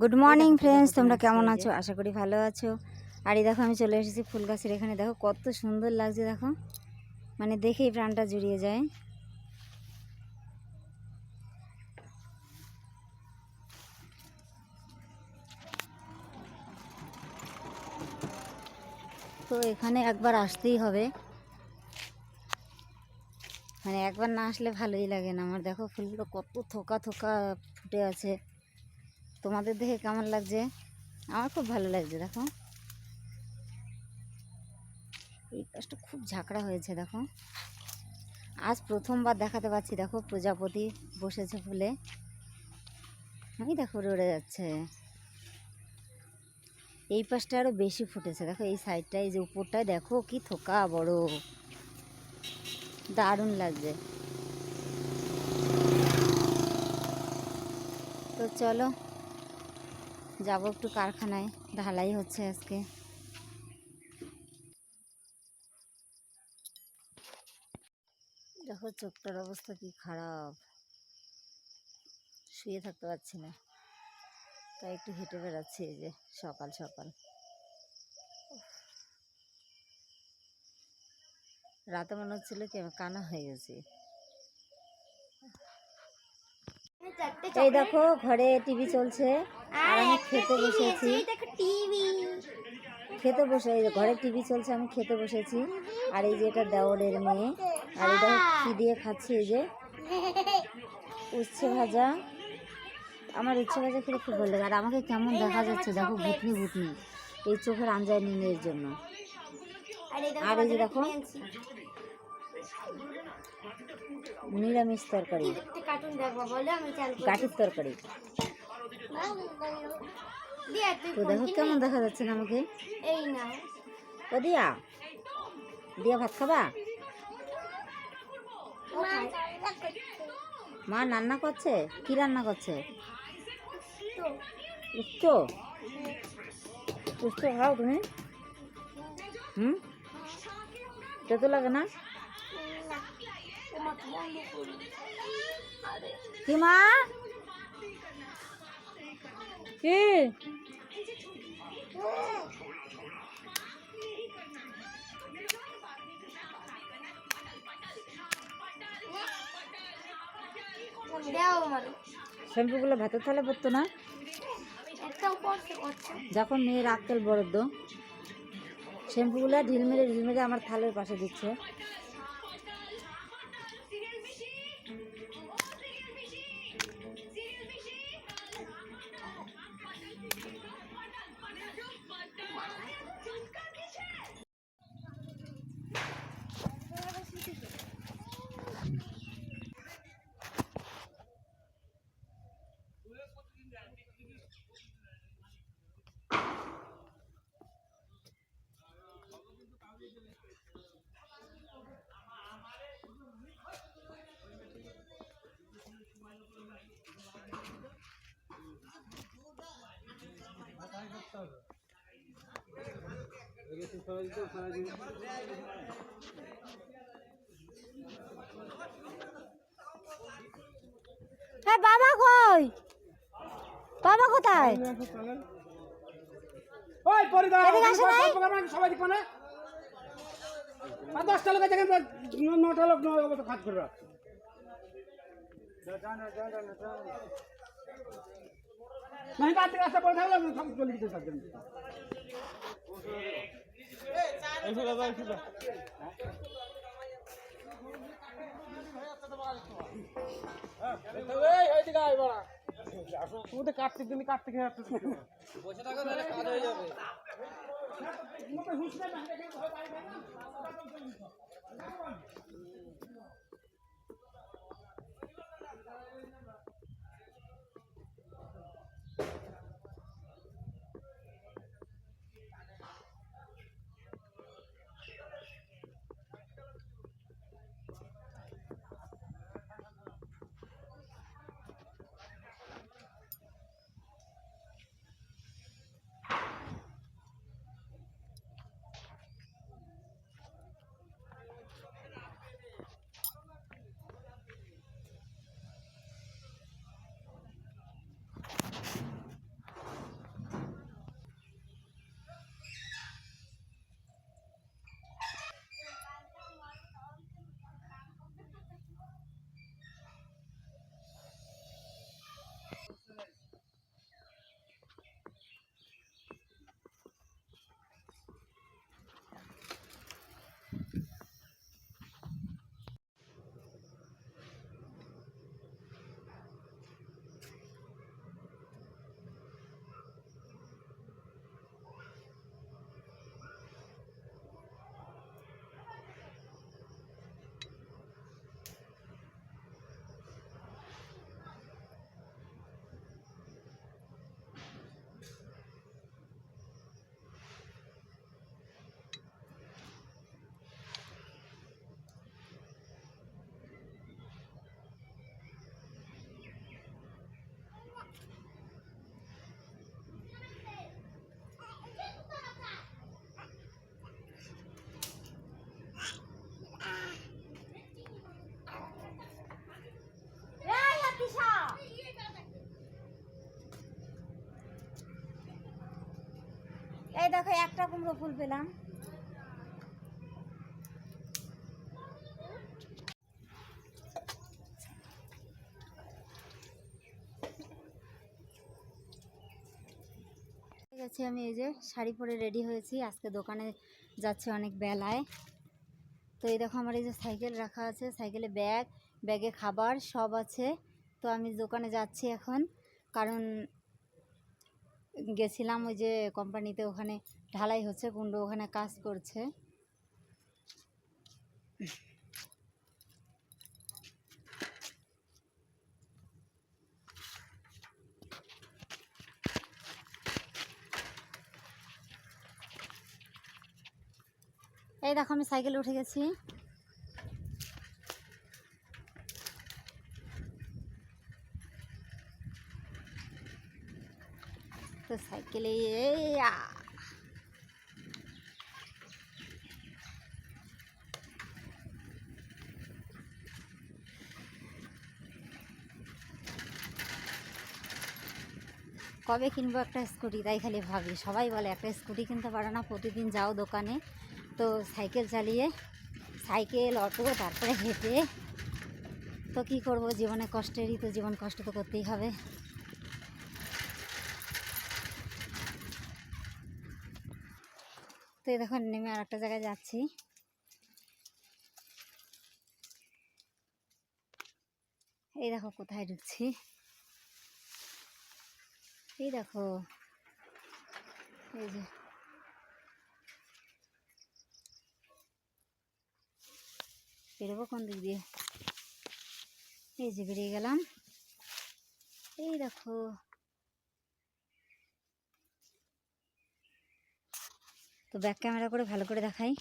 Good morning friends তোমরা কেমন আছো? আশা করি ভালো আছো। আর এই দেখো আমি চলে এসেছি ফুল গাছের এখানে। দেখো কত সুন্দর লাগছে দেখো। মানে দেখেই প্রাণটা জুড়িয়ে যায়। তো এখানে একবার আসতেই হবে। মানে একবার না আসলে ভালোই লাগে না। আমার দেখো ফুলগুলো কত থোকা থোকা ফুটে আছে। তোমাদের দেখে কেমন লাগছে? আমার খুব ভালো লাগছে, দেখো। এই গাছটা খুব ঝাঁকড়া হয়েছে, দেখো। আজ প্রথমবার দেখাতে পাচ্ছি, দেখো, প্রজাপতি বসেছে ফুলে। আমি দেখো উড়ে যাচ্ছে। এই পাশটা আরও বেশি ফুটেছে, দেখো, এই সাইডটা এই যে উপরটায়, দেখো, কি থোকা বড়। দারুণ লাগছে। তো চলো যাব একটু কারখানায়, ঢালাই হচ্ছে আজকে। দেখো, চোখটার অবস্থা কি খারাপ। শুয়ে থাকতে পারছি না। তাই একটু হেঁটে বেড়াচ্ছি এই যে, সকাল সকাল। রাতে মনে হচ্ছিল কি আমি কানা হয়ে গেছি। এই দেখো, ঘরে টিভি চলছে। আর আমি খেতে বসেছি। খেতে বসে এই যে ঘরে টিভি চলছে আমি খেতে বসেছি। আর এই যে এটা দেওরের মেয়ে। আর এটা কি দিয়ে খাচ্ছি এই যে উচ্ছে ভাজা। আমার উচ্ছে ভাজা খেতে খুব ভালো লাগে। আর আমাকে কেমন দেখা যাচ্ছে দেখো ভুতনি ভুতনি এই চোখের আঞ্জায় নিনের জন্য। আর এই যে দেখো নিরামিষ তরকারি। কার্টুন দেখব বলে আমি চাল তরকারি। তো দেখো কেমন দেখা যাচ্ছে না আমাকে। এই না। ও দিয়া? দিয়া ভাত খাবা? মা রান্না করছে। কি রান্না করছে? উচ্চ উচ্চ খাও তুমি। হুম? তেতো লাগে না? কি মা? কি? শ্যাম্পুগুলো ভাতের থালে পড়তো না? যখন মেয়ের আক্কেল বরদ্দ শ্যাম্পুগুলো ঢিল মেরে ঢিল মেরে আমার থালের পাশে দিচ্ছে। হ্যাঁ বাবা কই? বাবা কোথায়? ওই পরিদা? সবাই দেখব না আর দশটা লোক দেখেন নটা লোক নয় অবস্থা কাজ করে মানে পাঁচ থেকে রাস্তা পরে থাকলে চলে যেতে পারবেন কাটতে তুমি কাটতে খেয়ে বসে থাকো তাহলে কাজ হয়ে যাবে হুসলে না। এই দেখো, একটা কুমড়ো ফুল পেলাম। আছে, আমি এই যে শাড়ি পরে রেডি হয়েছি। আজকে দোকানে যাচ্ছে অনেক বেলায়। তো এই দেখো, আমার এই যে সাইকেল রাখা আছে, সাইকেলে ব্যাগ, ব্যাগে খাবার সব আছে। তো আমি দোকানে যাচ্ছি এখন, কারণ গেছিলাম ওই যে কোম্পানিতে, ওখানে ঢালাই হচ্ছে কুণ্ড ওখানে কাজ করছে। এই দেখো আমি সাইকেলে উঠে গেছি। এই আ। কবে কিনবো একটা স্কুটি? তাই খালি ভাবি। সবাই বলে, একটা স্কুটি কিনতে পারো না, প্রতিদিন যাও দোকানে। তো সাইকেল চালিয়ে, সাইকেল, অটো, তারপরে হেঁটে। তো কী করব? জীবনে কষ্টেরই তো, জীবন কষ্ট তো করতেই হবে। তো এই দেখো নেমে আর একটা জায়গায় যাচ্ছি। এই দেখো কোথায় ঢুকছি। এই দেখো। এই যে। বেরোবো কোন দিক দিয়ে? এই যে বেরিয়ে গেলাম। এই দেখো। তো ব্যাক ক্যামেরা করে ভালো করে দেখাই।